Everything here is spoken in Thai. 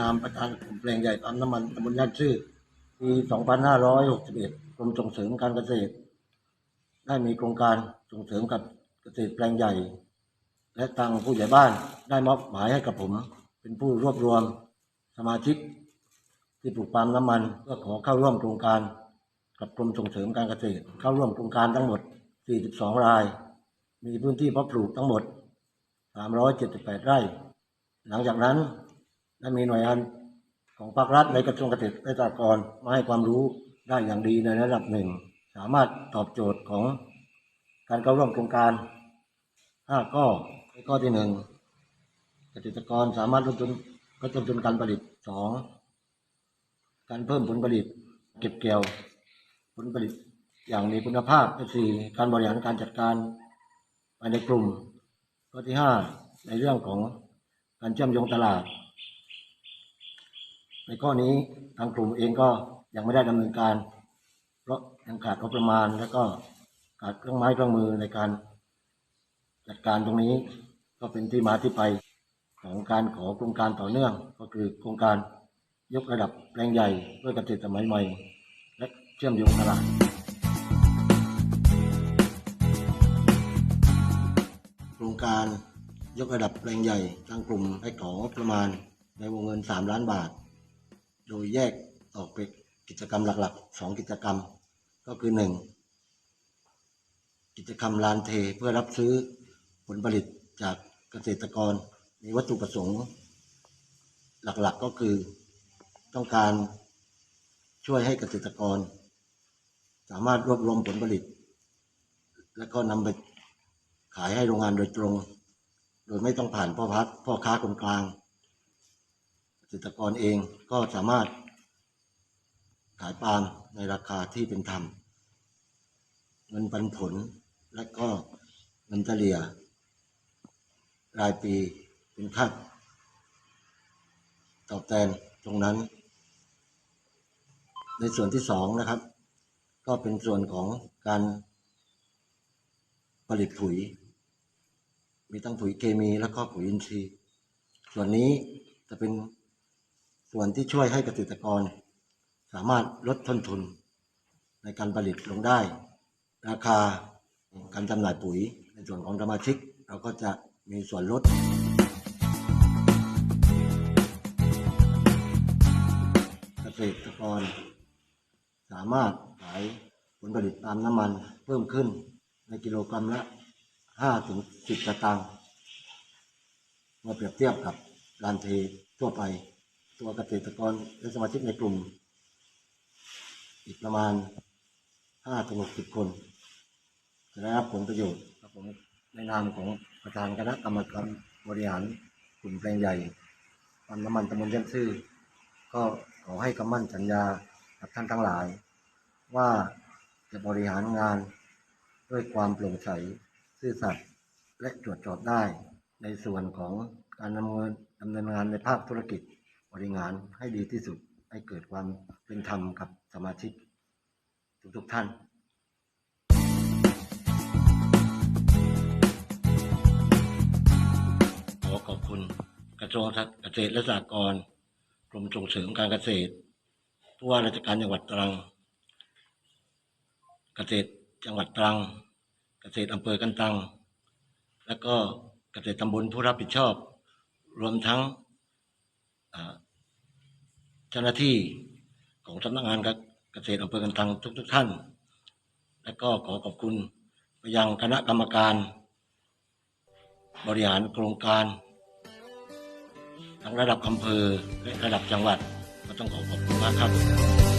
นามประธานกลุ่มแปลงใหญ่ปั๊มน้ำมันตำบลย่านชื่อปี 2561กรมส่งเสริมการเกษตร ได้มีโครงการส่งเสริมกับเกษตรแปลงใหญ่ และทางผู้ใหญ่บ้านได้มอบหมายให้กับผม เป็นผู้รวบรวมสมาชิกที่ปลูกปาล์มน้ำมันเพื่อขอเข้าร่วมโครงการกับกรมส่งเสริมการเกษตร เข้าร่วมโครงการทั้งหมด 42 ราย มีพื้นที่เพาะปลูกทั้งหมด 378 ไร่ หลังจากนั้น ได้มีหน่วยงานของภาครัฐในกระทรวงเกษตรและสหกรณ์มาให้ความรู้ได้อย่างดีในระดับหนึ่ง สามารถตอบโจทย์ของการเข้าร่วมโครงการ 5 ข้อข้อที่หนึ่งเกษตรกรสามารถลดต้นลดต้นทุนการผลิต 2 การเพิ่มผลผลิต เก็บเกี่ยวผลผลิตอย่างมีคุณภาพสี่การบริหารการจัดการภายในกลุ่มข้อที่ห้าในเรื่องของการเชื่อมโยงตลาด ในข้อนี้ทางกลุ่มเองก็ยังไม่ได้ดำเนินการ เพราะยังขาดงบประมาณ และก็ขาดเครื่องไม้เครื่องมือในการจัดการตรงนี้ก็เป็นที่มาที่ไปของการขอโครงการต่อเนื่อง ก็คือโครงการยกระดับแปลงใหญ่เพื่อเกษตรสมัยใหม่ และเชื่อมโยงตลาดโครงการยกระดับแปลงใหญ่ทางกลุ่มได้ของประมาณในวงเงิน 3 ล้านบาท โดยแยกออกเป็นกิจกรรมหลักๆ2กิจกรรม ก็คือ1กิจกรรมลานเทเพื่อรับซื้อผลผลิตจากเกษตรกรมีวัตถุประสงค์หลักๆก็คือต้องการช่วยให้เกษตรกร สามารถรวบรวมผลผลิต และก็นำไปขายให้โรงงานโดยตรง โดยไม่ต้องผ่านพ่อพักพ่อค้าคนกลาง เกษตรกรเองก็สามารถขายปาล์มในราคาที่เป็นธรรมเงินปันผลและก็เงินเฉลี่ย รายปีเป็นค่าตอบแทนตรงนั้น ในส่วนที่สองนะครับ ก็เป็นส่วนของการผลิตปุ๋ย มีทั้งปุ๋ยเคมีแล้วก็ปุ๋ยอินทรีย์ ส่วนนี้จะเป็น ส่วนที่ช่วยให้เกษตรกร สามารถลดต้นทุน ในการผลิตลงได้ ราคาการจำหน่ายปุ๋ย ในส่วนของสมาชิก เราก็จะมีส่วนลดเกษตรกร สามารถขายผลผลิตตามน้ำมันเพิ่มขึ้นในกิโลกรัมละ5ถึง10สตางค์เมื่อเปรียบเทียบกับลานเททั่วไป ตัวเกษตรกรและสมาชิกในกลุ่ม อีกประมาณ5ถึง60คน จะได้รับผลประโยชน์ครับผมในนามของประธานคณะกรรมการบริหารกลุ่มแปลงใหญ่ปั๊มน้ำมันตำบลเชียงซื่อ ก็ขอให้คำมั่นสัญญากับท่านทั้งหลาย ว่าจะบริหารงานด้วยความโปร่งใสซื่อสัตย์และตรวจสอบได้ในส่วนของการดำเนินดำเนินงานในภาคธุรกิจ ริหารให้ดีที่สุดให้เกิดความเป็นธรรมกับสมาชิกทุกๆท่านขอขอบคุณกระทรวงเกษตรและสหกรณ์กรมส่งเสริมการเกษตรผู้ว่าราชการจังหวัดตรัง เกษตรจังหวัดตรัง เกษตรอำเภอกันตัง และก็เกษตรตำบลผู้รับผิดชอบ รวมทั้ง จ้าหน้าที่ของสำนักงานเกษตรอำเภอกันตังทุกๆท่าน และก็ขอขอบคุณไปยังคณะกรรมการ บริหารโครงการ ทั้งระดับอำเภอและระดับจังหวัด ก็ต้องขอขอบคุณมากครับ